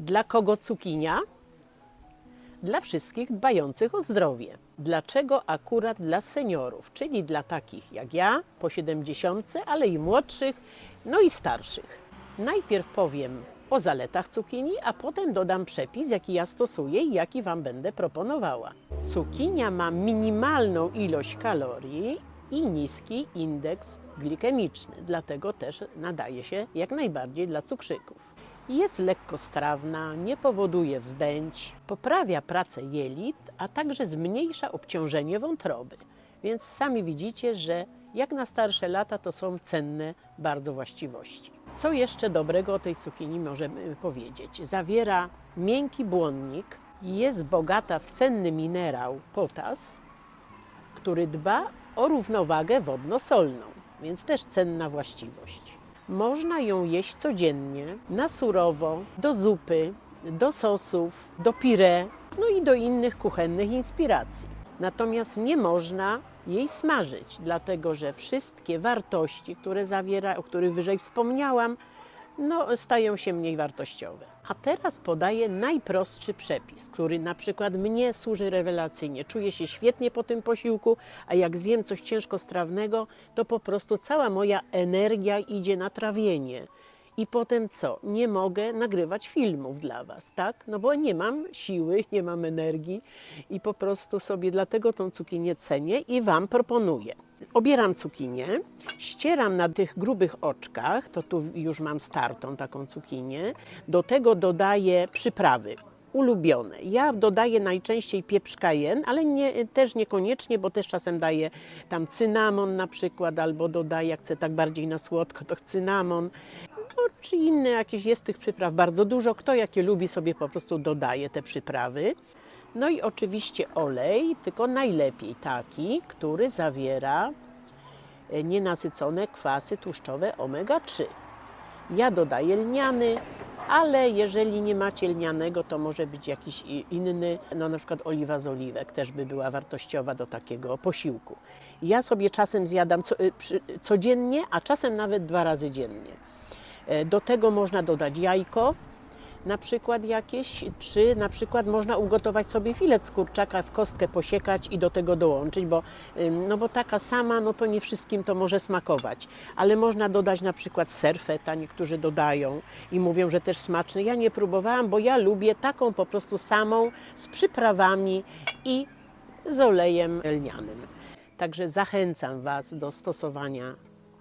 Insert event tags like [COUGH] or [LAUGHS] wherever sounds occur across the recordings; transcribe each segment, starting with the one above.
Dla kogo cukinia? Dla wszystkich dbających o zdrowie. Dlaczego akurat dla seniorów, czyli dla takich jak ja, po 70, ale i młodszych, no i starszych? Najpierw powiem o zaletach cukinii, a potem dodam przepis, jaki ja stosuję i jaki Wam będę proponowała. Cukinia ma minimalną ilość kalorii i niski indeks glikemiczny, dlatego też nadaje się jak najbardziej dla cukrzyków. Jest lekkostrawna, nie powoduje wzdęć, poprawia pracę jelit, a także zmniejsza obciążenie wątroby. Więc sami widzicie, że jak na starsze lata to są cenne bardzo właściwości. Co jeszcze dobrego o tej cukinii możemy powiedzieć? Zawiera miękki błonnik, jest bogata w cenny minerał potas, który dba o równowagę wodno-solną, więc też cenna właściwość. Można ją jeść codziennie, na surowo, do zupy, do sosów, do pire, no i do innych kuchennych inspiracji. Natomiast nie można jej smażyć, dlatego że wszystkie wartości, które zawiera, o których wyżej wspomniałam, no, stają się mniej wartościowe. A teraz podaję najprostszy przepis, który na przykład mnie służy rewelacyjnie. Czuję się świetnie po tym posiłku, a jak zjem coś ciężkostrawnego, to po prostu cała moja energia idzie na trawienie. I potem co? Nie mogę nagrywać filmów dla Was, tak? No bo nie mam siły, [LAUGHS] nie mam energii i po prostu sobie dlatego tą cukinię cenię i Wam proponuję. Obieram cukinię, ścieram na tych grubych oczkach, to tu już mam startą taką cukinię. Do tego dodaję przyprawy ulubione. Ja dodaję najczęściej pieprz cayenne, ale nie, też niekoniecznie, bo też czasem daję tam cynamon na przykład, albo dodaję, jak chcę tak bardziej na słodko, to cynamon. No, czy inne jakieś jest tych przypraw bardzo dużo. Kto jakie lubi sobie po prostu dodaje te przyprawy. No i oczywiście olej, tylko najlepiej taki, który zawiera e, nienasycone kwasy tłuszczowe omega-3. Ja dodaję lniany, ale jeżeli nie macie lnianego, to może być jakiś inny, no na przykład oliwa z oliwek też by była wartościowa do takiego posiłku. Ja sobie czasem zjadam przy, codziennie, a czasem nawet dwa razy dziennie. E, Do tego można dodać jajko, na przykład jakieś, czy na przykład można ugotować sobie filet z kurczaka, w kostkę posiekać i do tego dołączyć, bo, no bo taka sama, no to nie wszystkim to może smakować. Ale można dodać na przykład ser feta, niektórzy dodają i mówią, że też smaczny. Ja nie próbowałam, bo ja lubię taką po prostu samą, z przyprawami i z olejem lnianym. Także zachęcam Was do stosowania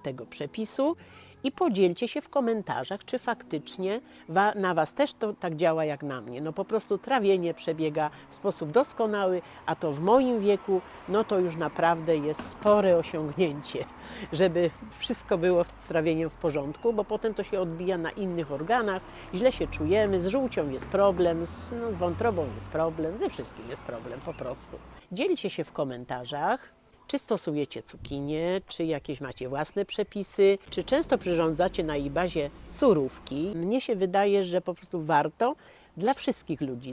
tego przepisu i podzielcie się w komentarzach, czy faktycznie wa- na Was też to tak działa jak na mnie. No po prostu trawienie przebiega w sposób doskonały, a to w moim wieku, no to już naprawdę jest spore osiągnięcie, [LAUGHS] żeby wszystko było z trawieniem w porządku, bo potem to się odbija na innych organach, źle się czujemy, z żółcią jest problem, z, no, z wątrobą jest problem, ze wszystkim jest problem po prostu. Dzielcie się w komentarzach, czy stosujecie cukinię, czy jakieś macie własne przepisy, czy często przyrządzacie na jej bazie surówki. Mnie się wydaje, że po prostu warto dla wszystkich ludzi.